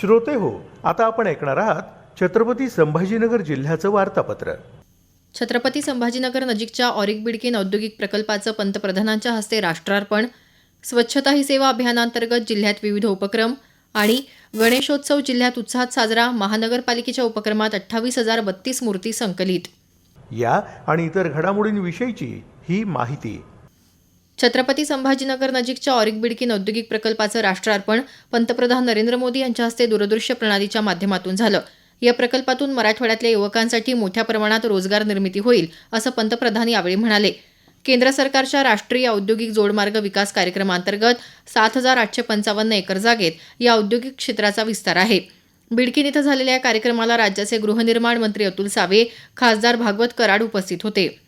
श्रोते हो आता आपण ऐकणार आहात छत्रपती संभाजीनगर जिल्ह्याचं वार्तापत्र. छत्रपती संभाजीनगर नजीकच्या ऑरिक बिडकीन औद्योगिक प्रकल्पाचं पंतप्रधानांच्या हस्ते राष्ट्रार्पण स्वच्छता ही सेवा अभियानांतर्गत जिल्ह्यात विविध उपक्रम आणि गणेशोत्सव जिल्ह्यात उत्साहात साजरा महानगरपालिकेच्या उपक्रमात अठ्ठावीस हजार बत्तीस मूर्ती संकलित. या आणि इतर घडामोडींविषयीची ही माहिती. छत्रपती संभाजीनगर नजीकच्या ऑरिक बिडकीन औद्योगिक प्रकल्पाचं राष्ट्रार्पण पंतप्रधान नरेंद्र मोदी यांच्या हस्ते दूरदृश्य प्रणालीच्या माध्यमातून झालं. या प्रकल्पातून मराठवाड्यातल्या युवकांसाठी मोठ्या प्रमाणात रोजगार निर्मिती होईल असं पंतप्रधान यावेळी म्हणाले. केंद्र सरकारच्या राष्ट्रीय औद्योगिक जोडमार्ग विकास कार्यक्रमांतर्गत सात हजार आठशे पंचावन्न एकर जागेत या औद्योगिक क्षेत्राचा विस्तार आहे. बिडकीन इथं झालेल्या या कार्यक्रमाला राज्याचे गृहनिर्माण मंत्री अतुल सावे खासदार भागवत कराड उपस्थित होते.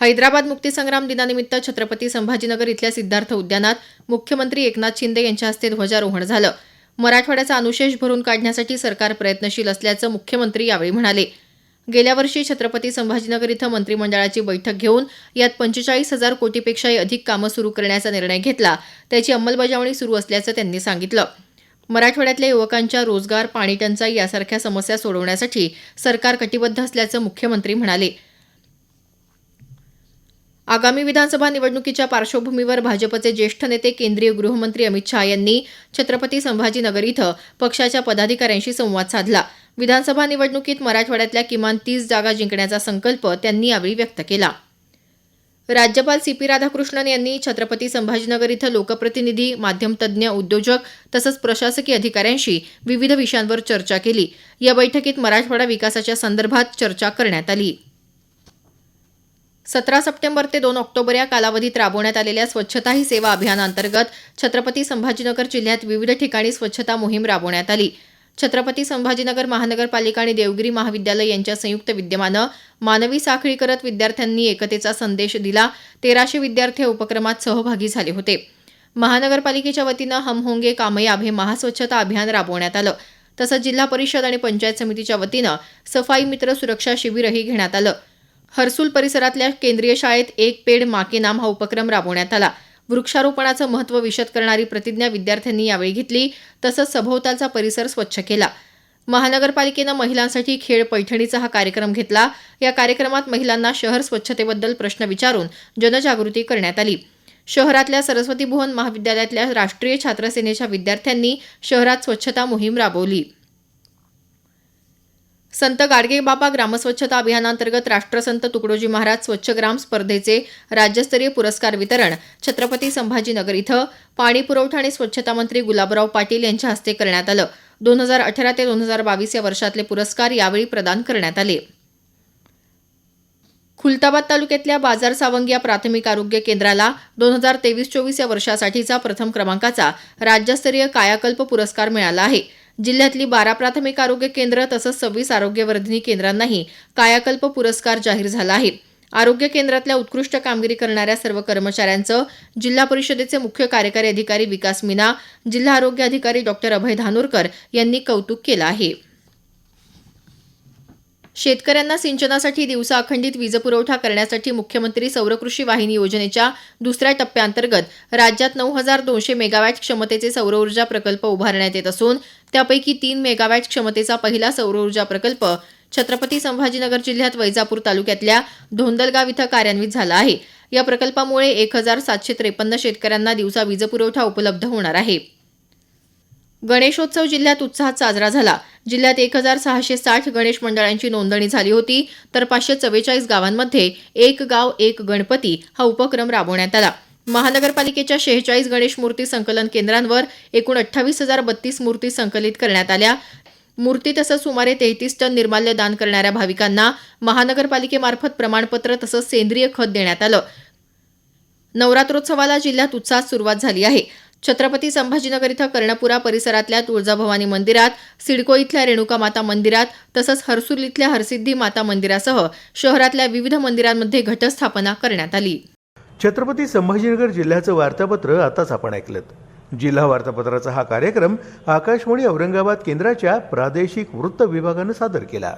हैदराबाद मुक्तीसंग्राम दिनानिमित्त छत्रपती संभाजीनगर इथल्या सिद्धार्थ उद्यानात मुख्यमंत्री एकनाथ शिंदे यांच्या हस्ते ध्वजारोहण झालं. मराठवाड्याचा अनुशेष भरून काढण्यासाठी सरकार प्रयत्नशील असल्याचं मुख्यमंत्री यावेळी म्हणाले. गेल्या वर्षी छत्रपती संभाजीनगर इथं मंत्रिमंडळाची बैठक घेऊन यात पंचेचाळीस हजार कोटीपेक्षाही अधिक कामं सुरू करण्याचा निर्णय घेतला. त्याची अंमलबजावणी सुरू असल्याचं त्यांनी सांगितलं. मराठवाड्यातल्या युवकांच्या रोजगार पाणी टंचाई यासारख्या समस्या सोडवण्यासाठी सरकार कटिबद्ध असल्याचं मुख्यमंत्री म्हणाले. आगामी विधानसभा निवडणुकीच्या पार्श्वभूमीवर भाजपचे ज्येष्ठ नेते केंद्रीय गृहमंत्री अमित शहा यांनी छत्रपती संभाजीनगर इथं पक्षाच्या पदाधिकाऱ्यांशी संवाद साधला. विधानसभा निवडणुकीत मराठवाड्यातल्या किमान तीस जागा जिंकण्याचा संकल्प त्यांनी यावेळी व्यक्त केला. राज्यपाल सी पी राधाकृष्णन यांनी छत्रपती संभाजीनगर इथं लोकप्रतिनिधी माध्यमतज्ज्ञ उद्योजक तसंच प्रशासकीय अधिकाऱ्यांशी विविध विषयांवर चर्चा केली. या बैठकीत मराठवाडा विकासाच्या संदर्भात चर्चा करण्यात आली. सतरा सप्टेंबर ते दोन ऑक्टोबर या कालावधीत राबवण्यात आलेल्या स्वच्छता ही सेवा अभियानांतर्गत छत्रपती संभाजीनगर जिल्ह्यात विविध ठिकाणी स्वच्छता मोहीम राबवण्यात आली. छत्रपती संभाजीनगर महानगरपालिका आणि देवगिरी महाविद्यालय यांच्या संयुक्त विद्यमानं मानवी साखळी करत विद्यार्थ्यांनी एकतेचा संदेश दिला. तेराशे विद्यार्थी उपक्रमात सहभागी झाले होते. महानगरपालिकेच्या वतीनं हम होंगे कामयाब हे महास्वच्छता अभियान राबवण्यात आलं. तसंच जिल्हा परिषद आणि पंचायत समितीच्या वतीनं सफाई मित्र सुरक्षा शिबिरही घेण्यात आलं. हर्सुल परिसरातल्या केंद्रीय शाळेत एक पेड माके नाम हा उपक्रम राबवण्यात आला. वृक्षारोपणाचं महत्त्व विशद करणारी प्रतिज्ञा विद्यार्थ्यांनी यावेळी घेतली तसंच सभोवतालचा परिसर स्वच्छ केला. महानगरपालिकेनं महिलांसाठी खेळ पैठणीचा हा कार्यक्रम घेतला. या कार्यक्रमात महिलांना शहर स्वच्छतेबद्दल प्रश्न विचारून जनजागृती करण्यात आली. शहरातल्या सरस्वती भुवन महाविद्यालयातल्या राष्ट्रीय छात्रसेनेच्या विद्यार्थ्यांनी शहरात स्वच्छता मोहीम राबवली. संत गाडगेबाबा ग्रामस्वच्छता अभियानांतर्गत राष्ट्रसंत तुकडोजी महाराज स्वच्छ ग्राम स्पर्धेचे राज्यस्तरीय पुरस्कार वितरण छत्रपती संभाजीनगर इथं पाणी पुरवठा आणि स्वच्छता मंत्री गुलाबराव पाटील यांच्या हस्ते करण्यात आलं. दोन हजार अठरा ते दोन हजार बावीस या वर्षातले पुरस्कार यावेळी प्रदान करण्यात आले. खुलताबाद तालुक्यातल्या बाजार सावंगी या प्राथमिक आरोग्य केंद्राला दोन हजार तेवीस चोवीस या वर्षासाठीचा प्रथम क्रमांकाचा राज्यस्तरीय कायाकल्प पुरस्कार मिळाला आहे. जिल्ह्यातली बारा प्राथमिक आरोग्य केंद्र तसंच सव्वीस आरोग्यवर्धिनी केंद्रांनाही कायाकल्प पुरस्कार जाहीर झाला आहे. आरोग्य केंद्रातल्या उत्कृष्ट कामगिरी करणाऱ्या सर्व कर्मचाऱ्यांचं जिल्हा परिषदेचे मुख्य कार्यकारी अधिकारी विकास मीना जिल्हा आरोग्य अधिकारी डॉक्टर अभय धानोरकर यांनी कौतुक केलं आहे. शेतकऱ्यांना सिंचनासाठी दिवसा अखंडित वीजपुरवठा करण्यासाठी मुख्यमंत्री सौरकृषी वाहिनी योजनेच्या दुसऱ्या टप्प्याअंतर्गत राज्यात नऊ हजार दोनशे मेगावॅट क्षमतेचे सौरऊर्जा प्रकल्प उभारण्यात येत असून त्यापैकी तीन मेगावॅट क्षमतेचा पहिला सौरऊर्जा प्रकल्प छत्रपती संभाजीनगर जिल्ह्यात वैजापूर तालुक्यातल्या धोंदलगाव इथं कार्यान्वित झाला आहे. या प्रकल्पामुळे एक हजार सातशे त्रेपन्न शेतकऱ्यांना दिवसा वीजपुरवठा उपलब्ध होणार आहे. गणेशोत्सव जिल्ह्यात उत्साहात साजरा झाला. जिल्ह्यात एक हजार सहाशे साठ गणेश मंडळांची नोंदणी झाली होती तर पाचशे चव्वेचाळीस गावांमध्ये एक गाव एक गणपती हा उपक्रम राबवण्यात आला. महानगरपालिकेच्या शेहेचाळीस गणेश मूर्ती संकलन केंद्रांवर एकूण अठ्ठावीस हजार बत्तीस मूर्ती संकलित करण्यात आल्या. मूर्ती तसंच सुमारे तेहतीस टन निर्माल्य दान करणाऱ्या भाविकांना महानगरपालिकेमार्फत प्रमाणपत्र तसंच सेंद्रिय खत देण्यात आलं. नवरात्रोत्सवाला जिल्ह्यात उत्साहात सुरुवात झाली आहे. छत्रपती संभाजीनगर इथं कर्णपुरा परिसरातल्या तुळजाभवानी मंदिरात सिडको इथल्या रेणुका माता मंदिरात तसंच हर्सुल इथल्या हरसिद्धी माता मंदिरासह शहरातल्या विविध मंदिरांमध्ये घटस्थापना करण्यात आली. छत्रपती संभाजीनगर जिल्ह्याचं वार्तापत्र आताच आपण ऐकलं जिल्हा वार्तापत्राचा हा कार्यक्रम आकाशवाणी औरंगाबाद केंद्राच्या प्रादेशिक वृत्त विभागानं सादर केला.